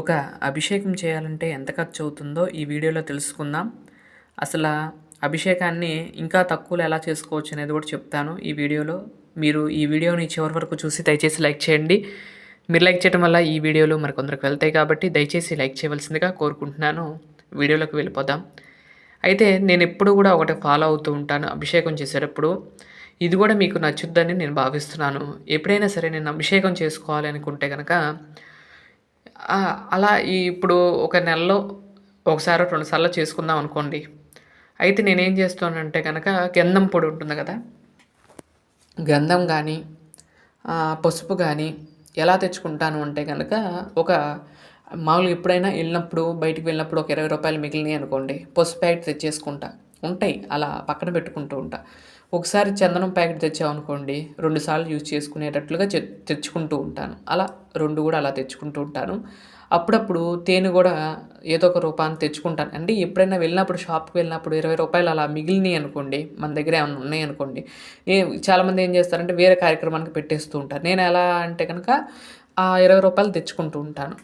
ఒక అభిషేకం చేయాలంటే ఎంత ఖర్చు అవుతుందో ఈ వీడియోలో తెలుసుకుందాం. అసలు అభిషేకాన్ని ఇంకా తక్కువలో ఎలా చేసుకోవచ్చు అనేది కూడా చెప్తాను ఈ వీడియోలో. మీరు ఈ వీడియోని చివరి వరకు చూసి దయచేసి లైక్ చేయండి. మీరు లైక్ చేయడం వల్ల ఈ వీడియోలు మరికొందరికి వెళ్తాయి కాబట్టి దయచేసి లైక్ చేయవలసిందిగా కోరుకుంటున్నాను. వీడియోలోకి వెళ్ళిపోదాం. అయితే నేను ఎప్పుడు కూడా ఒకటి ఫాలో అవుతూ ఉంటాను అభిషేకం చేసేటప్పుడు. ఇది కూడా మీకు నచ్చుద్దని నేను భావిస్తున్నాను. ఎప్పుడైనా సరే నేను అభిషేకం చేసుకోవాలి అనుకుంటే కనుక అలా ఈ ఇప్పుడు ఒక నెలలో ఒకసారి రెండు సార్లు చేసుకుందాం అనుకోండి. అయితే నేనేం చేస్తానంటే కనుక గంధం పొడి ఉంటుంది కదా? గంధం కానీ పసుపు కానీ ఎలా తెచ్చుకుంటాను అంటే కనుక ఒక మామూలుగా ఎప్పుడైనా వెళ్ళినప్పుడు బయటికి వెళ్ళినప్పుడు ఒక ఇరవై రూపాయలు మిగిలినాయి అనుకోండి పసుపు ప్యాకెట్ తెచ్చేసుకుంటా. ఉంటాయి అలా పక్కన పెట్టుకుంటూ ఉంటా. ఒకసారి చందనం ప్యాకెట్ తెచ్చామనుకోండి రెండుసార్లు యూజ్ చేసుకునేటట్లుగా తెచ్చుకుంటూ ఉంటాను. అలా రెండు కూడా అలా తెచ్చుకుంటూ ఉంటాను. అప్పుడప్పుడు తేనె కూడా ఏదో ఒక రూపాన్ని తెచ్చుకుంటాను. అంటే ఎప్పుడైనా వెళ్ళినప్పుడు షాప్కి వెళ్ళినప్పుడు ఇరవై రూపాయలు అలా మిగిలినాయి అనుకోండి మన దగ్గర ఏమైనా ఉన్నాయి అనుకోండి ఏ చాలామంది ఏం చేస్తారంటే వేరే కార్యక్రమానికి పెట్టేస్తూ ఉంటారు. నేను ఎలా అంటే కనుక ఆ ఇరవై రూపాయలు తెచ్చుకుంటూ ఉంటాను.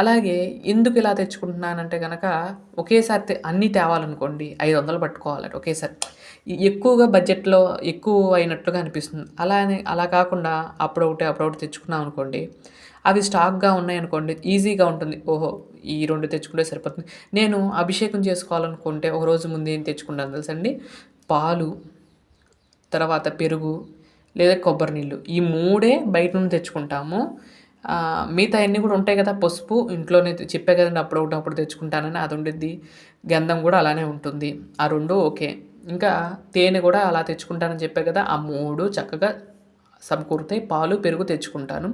అలాగే ఎందుకు ఇలా తెచ్చుకుంటున్నానంటే కనుక ఒకేసారి అన్నీ తేవాలనుకోండి ఐదు వందలు పట్టుకోవాలంటే ఒకేసారి. ఎక్కువగా బడ్జెట్లో ఎక్కువ అయినట్లుగా అనిపిస్తుంది. అలానే అలా కాకుండా అప్పుడొకటి అప్పుడొకటి తెచ్చుకున్నాం అనుకోండి అవి స్టాక్గా ఉన్నాయనుకోండి ఈజీగా ఉంటుంది. ఓహో ఈ రెండు తెచ్చుకుంటే సరిపోతుంది. నేను అభిషేకం చేసుకోవాలనుకుంటే ఒక రోజు ముందు ఏం తెచ్చుకుంటాను తెలుసండి? పాలు తర్వాత పెరుగు లేదా కొబ్బరి నీళ్ళు. ఈ మూడే బయట నుండి తెచ్చుకుంటాము. మిగతా అన్నీ కూడా ఉంటాయి కదా పసుపు ఇంట్లోనే చెప్పే కదండి అప్పుడు ఒకటి అప్పుడు తెచ్చుకుంటానని అది ఉండిద్ది. గంధం కూడా అలానే ఉంటుంది. ఆ రెండు ఓకే. ఇంకా తేనె కూడా అలా తెచ్చుకుంటానని చెప్పే కదా ఆ మూడు చక్కగా సమకూరుతాయి. పాలు పెరుగు తెచ్చుకుంటాను.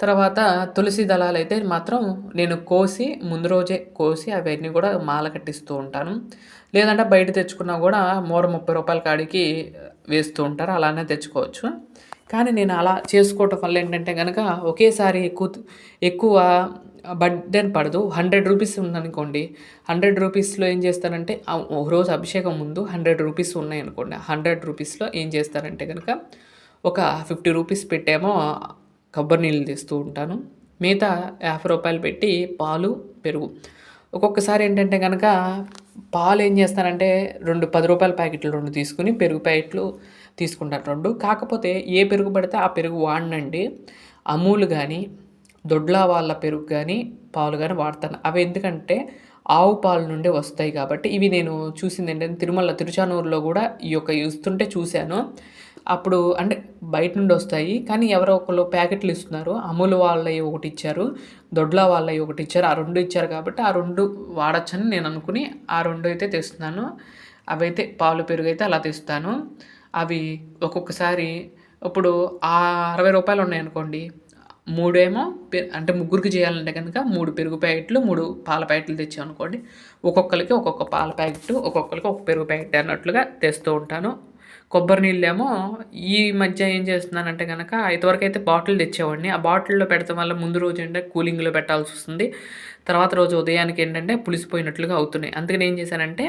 తర్వాత తులసి దళాలు అయితే మాత్రం నేను కోసి ముందు రోజే కోసి అవన్నీ కూడా మాల కట్టిస్తూ ఉంటాను. లేదంటే బయట తెచ్చుకున్నా కూడా మూర ముప్పై రూపాయల కాడికి వేస్తూ ఉంటారు. అలానే తెచ్చుకోవచ్చు. కానీ నేను అలా చేసుకోవటం వల్ల ఏంటంటే కనుక ఒకేసారి ఎక్కువ ఎక్కువ బడ్డెన్ పడదు. హండ్రెడ్ రూపీస్ ఉందనుకోండి. హండ్రెడ్ రూపీస్లో ఏం చేస్తానంటే ఒక రోజు అభిషేకం ముందు హండ్రెడ్ రూపీస్ ఉన్నాయి అనుకోండి హండ్రెడ్ రూపీస్లో ఏం చేస్తారంటే కనుక ఒక ఫిఫ్టీ రూపీస్ పెట్టేమో కొబ్బరి నీళ్ళు తీస్తూ ఉంటాను. మిగతా యాభై రూపాయలు పెట్టి పాలు పెరుగు. ఒక్కొక్కసారి ఏంటంటే కనుక పాలు ఏం చేస్తానంటే రెండు పది రూపాయల ప్యాకెట్లు రెండు తీసుకుని పెరుగు ప్యాకెట్లు తీసుకుంటాను రెండు కాకపోతే ఏ పెరుగు పడితే ఆ పెరుగు వాడనండి. అమూలు కానీ దొడ్లా వాళ్ళ పెరుగు కానీ పాలు కానీ వాడతాను. అవి ఎందుకంటే ఆవు పాలు నుండి వస్తాయి కాబట్టి ఇవి నేను చూసింది ఏంటంటే తిరుమల తిరుచానూరులో కూడా ఈ యొక్క ఇస్తుంటే చూశాను. అప్పుడు అంటే బయట నుండి వస్తాయి. కానీ ఎవరో ఒకళ్ళు ప్యాకెట్లు ఇస్తున్నారు. అమూల్ వాళ్ళవి ఒకటి ఇచ్చారు దొడ్లా వాళ్ళవి ఒకటి ఇచ్చారు. ఆ రెండు ఇచ్చారు కాబట్టి ఆ రెండు వాడచ్చని నేను అనుకుని ఆ రెండు అయితే తెస్తున్నాను. అవైతే పాలు పెరుగు అయితే అలా తెస్తాను. అవి ఒక్కొక్కసారి ఇప్పుడు ఆ అరవై రూపాయలు ఉన్నాయి అనుకోండి మూడేమో పె- అంటే ముగ్గురికి చేయాలంటే కనుక మూడు పెరుగు ప్యాకెట్లు మూడు పాల ప్యాకెట్లు తెచ్చాం అనుకోండి ఒక్కొక్కరికి ఒక్కొక్క పాల ప్యాకెట్ ఒక్కొక్కరికి ఒక పెరుగు ప్యాకెట్ అన్నట్లుగా తెస్తూ ఉంటాను. కొబ్బరి నీళ్ళేమో ఈ మధ్య ఏం చేస్తున్నానంటే కనుక ఇంతవరకు అయితే బాటిల్ తెచ్చేవాడిని. ఆ బాటిల్లో పెడతాం వల్ల ముందు రోజు ఏంటంటే కూలింగ్లో పెట్టాల్సి వస్తుంది. తర్వాత రోజు ఉదయానికి ఏంటంటే పులిసిపోయినట్లుగా అవుతున్నాయి. అందుకని ఏం చేశానంటే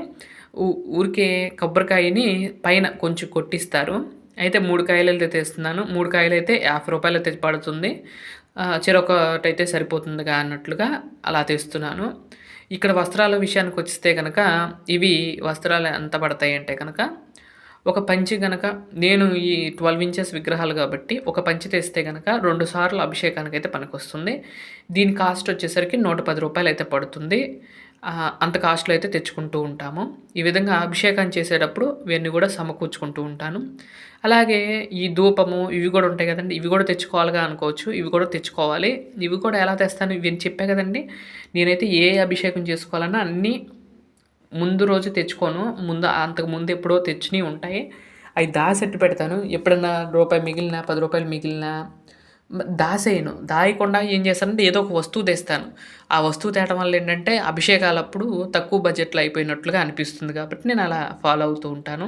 ఊరికే కొబ్బరికాయని పైన కొంచెం కొట్టిస్తారు. అయితే మూడు కాయలు అయితే తెస్తున్నాను. మూడు కాయలు అయితే యాభై రూపాయలు అయితే పడుతుంది. ఆ, అయితే సరిపోతుందిగా అన్నట్లుగా అలా తెస్తున్నాను. ఇక్కడ వస్త్రాల విషయానికి వస్తే కనుక ఇవి వస్త్రాలు ఎంత పడతాయి అంటే కనుక ఒక పంచి కనుక నేను ఈ ట్వెల్వ్ ఇంచెస్ విగ్రహాలు కాబట్టి ఒక పంచి తెస్తే కనుక రెండు సార్లు అభిషేకానికి అయితే పనికొస్తుంది. దీని కాస్ట్ వచ్చేసరికి నూట పది రూపాయలు అయితే పడుతుంది. అంత కాస్ట్లో అయితే తెచ్చుకుంటూ ఉంటాము. ఈ విధంగా అభిషేకం చేసేటప్పుడు ఇవన్నీ కూడా సమకూర్చుకుంటూ ఉంటాను. అలాగే ఈ ధూపము ఇవి కూడా ఉంటాయి కదండి. ఇవి కూడా తెచ్చుకోవాలిగా అనుకోవచ్చు. ఇవి కూడా తెచ్చుకోవాలి. ఇవి కూడా ఎలా తెస్తాను? ఇవి చెప్పే కదండి. నేనైతే ఏ అభిషేకం చేసుకోవాలన్నా అన్నీ ముందు రోజు తెచ్చుకోను. ముందు అంతకు ముందు ఎప్పుడో తెచ్చినవి ఉంటాయి. అవి దాసెట్టు పెడతాను. ఎప్పుడన్నా రూపాయి మిగిలిన పది రూపాయలు మిగిలిన దాసేయను. దాయకుండా ఏం చేస్తానంటే ఏదో ఒక వస్తువు తెస్తాను. ఆ వస్తువు తేటం వల్ల ఏంటంటే అభిషేకాలప్పుడు తక్కువ బడ్జెట్లో అయిపోయినట్లుగా అనిపిస్తుంది కాబట్టి నేను అలా ఫాలో అవుతూ ఉంటాను.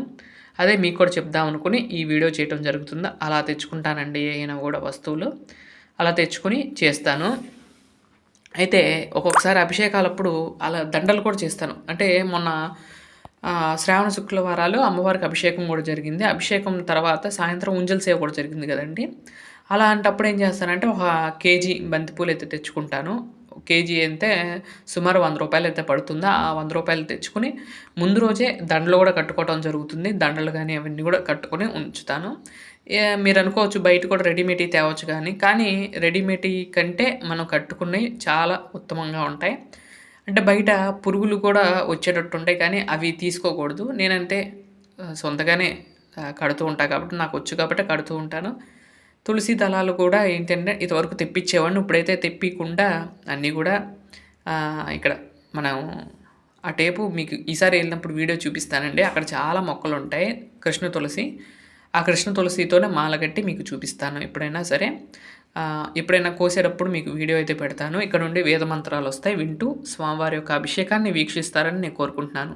అదే మీకు కూడా చెప్దాం అనుకుని ఈ వీడియో చేయడం జరుగుతుంది? అలా తెచ్చుకుంటానండి ఏమైనా కూడా వస్తువులు. అలా తెచ్చుకొని చేస్తాను. అయితే ఒక్కొక్కసారి అభిషేకాలప్పుడు అలా దండలు కూడా చేస్తాను. అంటే మొన్న శ్రావణ శుక్రవారాలు అమ్మవారికి అభిషేకం కూడా జరిగింది. అభిషేకం తర్వాత సాయంత్రం ఉంజల్ సేవ కూడా జరిగింది కదండి. అలాంటప్పుడు ఏం చేస్తానంటే ఒక కేజీ బంతిపూలు అయితే తెచ్చుకుంటాను. కేజీ అయితే సుమారు వంద రూపాయలు అయితే పడుతుందో? ఆ వంద రూపాయలు తెచ్చుకుని ముందు రోజే దండలు కూడా కట్టుకోవడం జరుగుతుంది. దండలు కానీ అవన్నీ కూడా కట్టుకొని ఉంచుతాను. మీరు అనుకోవచ్చు బయట కూడా రెడీమేడ్ తేవచ్చు కానీ కానీ రెడీమేడ్ కంటే మనం కట్టుకున్నవి చాలా ఉత్తమంగా ఉంటాయి. అంటే బయట పురుగులు కూడా వచ్చేటట్టు ఉంటాయి కానీ అవి తీసుకోకూడదు. నేనంటే సొంతగానే కడుతూ ఉంటాను కాబట్టి నాకు వచ్చు కాబట్టి కడుతూ ఉంటాను. తులసి దళాలు కూడా ఏంటంటే ఇంతవరకు తెప్పించేవాడిని ఇప్పుడైతే తెప్పికుండా అన్నీ కూడా ఇక్కడ మనం ఆ టేపు మీకు ఈసారి వెళ్ళినప్పుడు వీడియో చూపిస్తానండి అక్కడ చాలా మొక్కలు ఉంటాయి కృష్ణ తులసి ఆ కృష్ణ తులసితోనే మాల కట్టి మీకు చూపిస్తాను ఎప్పుడైనా సరే ఎప్పుడైనా కోసేటప్పుడు మీకు వీడియో అయితే పెడతాను ఇక్కడ నుండి వేద మంత్రాలు వస్తాయి వింటూ స్వామివారి యొక్క అభిషేకాన్ని వీక్షిస్తారని నేను కోరుకుంటున్నాను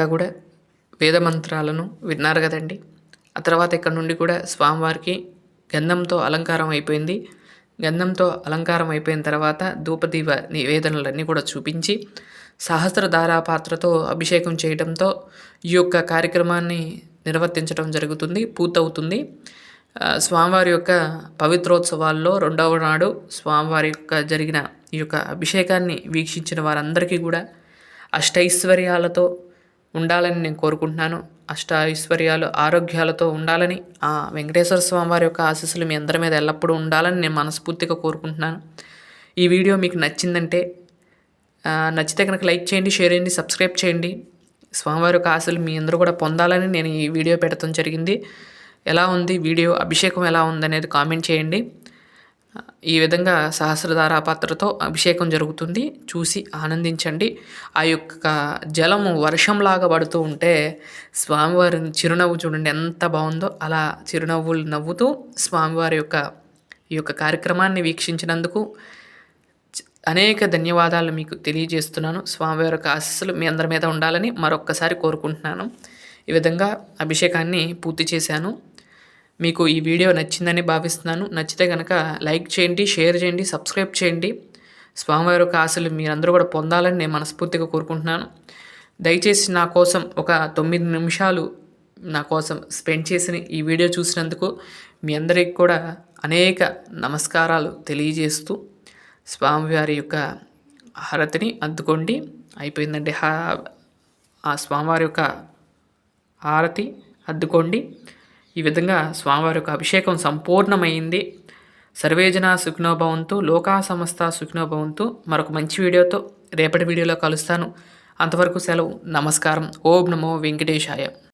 దాకా కూడా? వేద మంత్రాలను విన్నారు కదండి ఆ తర్వాత ఇక్కడ నుండి కూడా స్వామివారికి గంధంతో అలంకారం అయిపోయింది. గంధంతో అలంకారం అయిపోయిన తర్వాత ధూపదీప నివేదనలన్నీ కూడా చూపించి సహస్రధారా పాత్రతో అభిషేకం చేయడంతో ఈ యొక్క కార్యక్రమాన్ని నిర్వర్తించడం జరుగుతుంది పూర్తవుతుంది. స్వామివారి యొక్క పవిత్రోత్సవాల్లో రెండవ నాడు స్వామివారి యొక్క జరిగిన ఈ యొక్క అభిషేకాన్ని వీక్షించిన వారందరికీ కూడా అష్టైశ్వర్యాలతో ఉండాలని నేను కోరుకుంటున్నాను. అష్ట ఐశ్వర్యాలు ఆరోగ్యాలతో ఉండాలని ఆ వెంకటేశ్వర స్వామి వారి యొక్క ఆశీస్సులు మీ అందరి మీద ఎల్లప్పుడూ ఉండాలని నేను మనస్ఫూర్తిగా కోరుకుంటున్నాను. ఈ వీడియో మీకు నచ్చిందంటే నచ్చితే కనుక లైక్ చేయండి షేర్ చేయండి సబ్స్క్రైబ్ చేయండి. స్వామివారి యొక్క ఆశలు మీ అందరూ కూడా పొందాలని నేను ఈ వీడియో పెట్టడం జరిగింది. ఎలా ఉంది? వీడియో అభిషేకం ఎలా ఉందనేది కామెంట్ చేయండి. ఈ విధంగా సహస్రధార పాత్రతో అభిషేకం జరుగుతుంది. చూసి ఆనందించండి. ఆ యొక్క జలము వర్షంలాగా పడుతూ ఉంటే స్వామివారి చిరునవ్వు చూడండి ఎంత బాగుందో. అలా చిరునవ్వులు నవ్వుతూ స్వామివారి యొక్క ఈ యొక్క కార్యక్రమాన్ని వీక్షించినందుకు అనేక ధన్యవాదాలు మీకు తెలియజేస్తున్నాను. స్వామివారి యొక్క ఆశస్సులు మీ అందరి మీద ఉండాలని మరొక్కసారి కోరుకుంటున్నాను. ఈ విధంగా అభిషేకాన్ని పూర్తి చేశాను. మీకు ఈ వీడియో నచ్చిందని భావిస్తున్నాను. నచ్చితే కనుక లైక్ చేయండి షేర్ చేయండి సబ్స్క్రైబ్ చేయండి. స్వామివారి యొక్క ఆశలు మీరందరూ కూడా పొందాలని నేను మనస్ఫూర్తిగా కోరుకుంటున్నాను. దయచేసి నా కోసం ఒక తొమ్మిది నిమిషాలు నా కోసం స్పెండ్ చేసిన ఈ వీడియో చూసినందుకు మీ అందరికి కూడా అనేక నమస్కారాలు తెలియజేస్తూ స్వామివారి యొక్క హారతిని అందుకోండి అయిపోయిందండి. ఆ స్వామివారి యొక్క హారతి అద్దుకోండి. ఈ విధంగా స్వామివారి యొక్క అభిషేకం సంపూర్ణమైంది. సర్వేజన సుఖినోభవంతు లోకా సమస్త సుఖినోభవంతు. మరొక మంచి వీడియోతో రేపటి వీడియోలో కలుస్తాను. అంతవరకు సెలవు నమస్కారం. ఓం నమో వెంకటేశాయ.